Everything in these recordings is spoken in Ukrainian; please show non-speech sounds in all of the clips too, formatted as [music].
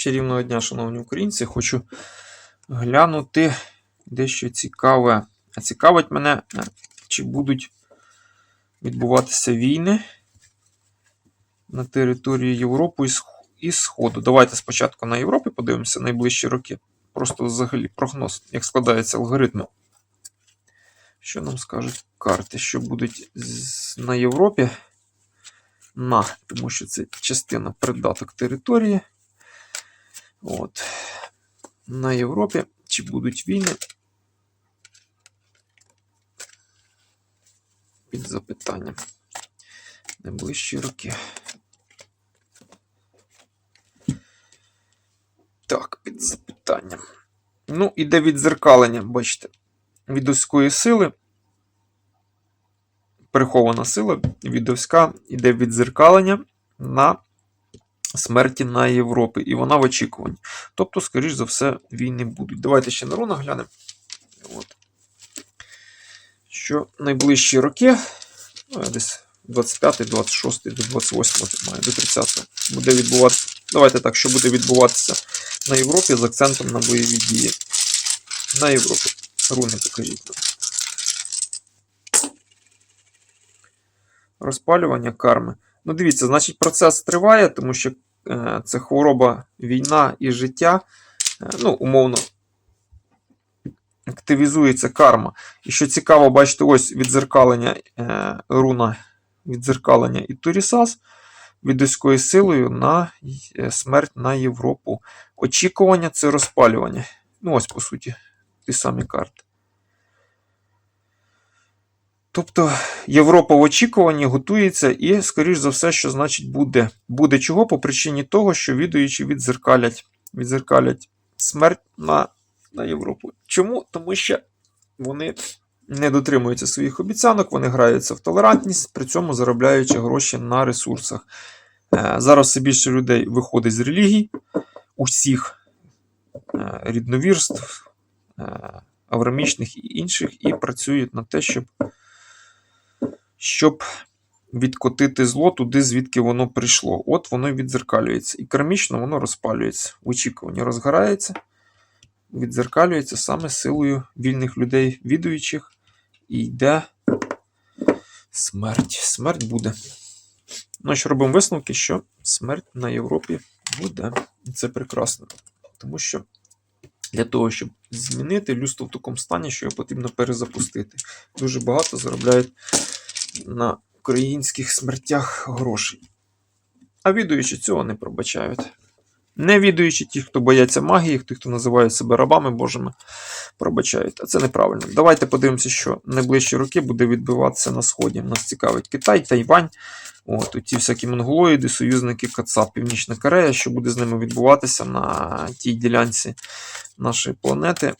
Чарівного дня, шановні українці, хочу глянути дещо цікаве. А цікавить мене, е, чи будуть відбуватися війни на території Європи і Сходу. Давайте спочатку на Європі подивимося найближчі роки. Просто взагалі прогноз, як складаються алгоритми. Що нам скажуть карти, що будуть на Європі? На, тому що це частина придаток території. От. На Європі чи будуть війни? Під запитанням. Найближчі роки. Так, під запитанням. Ну, іде відзеркалення, бачите, від сили. Прихована сила відовська іде відзеркалення на смерті на Європі, і вона в очікуванні. Тобто, скоріш за все, війни будуть. Давайте ще на рунах глянемо. От. Що найближчі роки, ну, десь 25, 26 до 28 має, до 30 буде відбуватися. Давайте так, що буде відбуватися на Європі з акцентом на бойові дії. На Європі. Руни покажіть нам. Розпалювання карми. Ну, дивіться, значить, процес триває, тому що е, це хвороба, війна і життя. Е, ну, умовно, активізується карма. І що цікаво, бачите, ось відзеркалення е, руна, відзеркалення і Турісас відоською силою на е, смерть на Європу. Очікування це розпалювання. Ну, ось, по суті, ті самі карти. Тобто Європа в очікуванні готується і, скоріш за все, що значить буде. Буде чого по причині того, що відуючі відзеркалять, відзеркалять смерть на, на Європу. Чому? Тому що вони не дотримуються своїх обіцянок, вони граються в толерантність, при цьому заробляючи гроші на ресурсах. Е, Зараз все більше людей виходить з релігій, усіх е, рідновірств, е, аврамічних і інших, і працюють на те, щоб щоб відкотити зло туди, звідки воно прийшло. От воно відзеркалюється. І кармічно воно розпалюється. В очікуванні розгорається, відзеркалюється саме силою вільних людей, відуючих, і йде смерть. Смерть буде. Ну, що робимо висновки, що смерть на Європі буде. І це прекрасно. Тому що для того, щоб змінити людство в такому стані, що його потрібно перезапустити. Дуже багато заробляють на українських смертях грошей. А відуючи цього не пробачають. Не відуючи ті, хто бояться магії, ті, хто називають себе рабами Божими, пробачають. А це неправильно. Давайте подивимося, що найближчі роки буде відбиватися на сході. Нас цікавить Китай, Тайвань. От, ті всякі монголоїди, союзники Кацап, Північна Корея, що буде з ними відбуватися на тій ділянці нашої планети.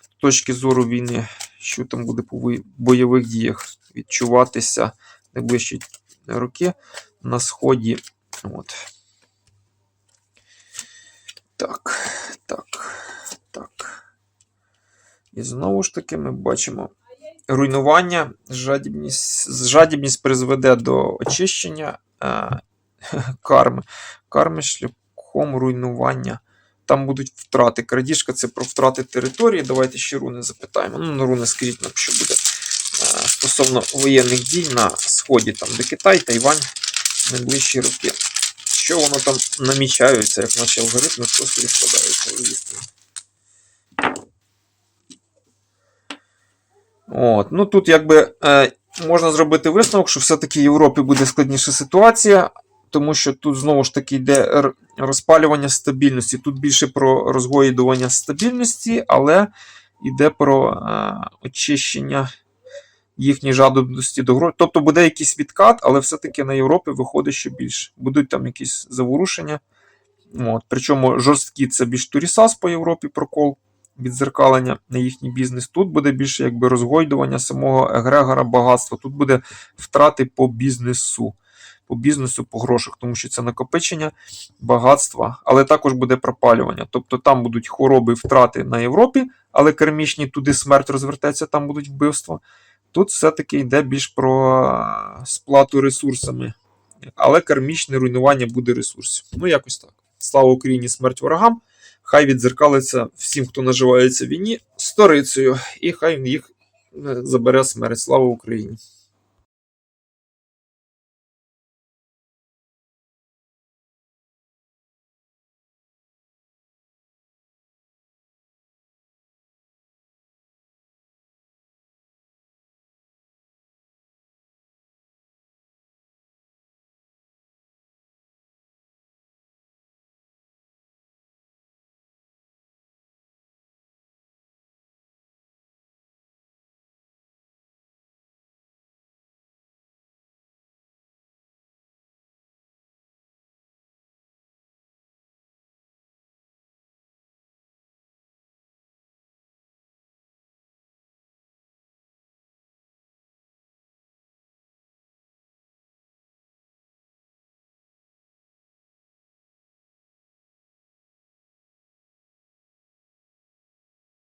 З точки зору війни, що там буде по бойових діях відчуватися найближчі роки на сході. От. Так, так, так. І знову ж таки ми бачимо руйнування, жадібність, жадібність призведе до очищення е, [laughs] карми. Карми шляхом руйнування. Там будуть втрати. Крадіжка це про втрати території. Давайте ще руни запитаємо. Ну, на руни скажіть нам, що буде е, стосовно воєнних дій на сході, там, де Китай, Тайвань, найближчі роки. Що воно там намічаються, як наші алгоритми просто складаються в істину. От, ну тут якби е, можна зробити висновок, що все-таки Європі буде складніша ситуація, тому що тут знову ж таки йде розпалювання стабільності. Тут більше про розгоїдування стабільності, але йде про е, очищення їхньої жадобності до грошей. Тобто буде якийсь відкат, але все-таки на Європі виходить ще більше. Будуть там якісь заворушення. От. Причому жорсткі це більш турісас по Європі прокол відзеркалення на їхній бізнес. Тут буде більше якби розгойдування самого егрегора багатства. Тут буде втрати по бізнесу. По бізнесу, по грошах, тому що це накопичення багатства, але також буде пропалювання. Тобто там будуть хвороби, втрати на Європі, але кермічні туди смерть розвертеться, там будуть вбивства. Тут все-таки йде більш про сплату ресурсами, але кармічне руйнування буде ресурсів. Ну, якось так. Слава Україні, смерть ворогам. Хай відзеркалиться всім, хто наживається в війні, сторицею, і хай їх е, забере смерть. Слава Україні!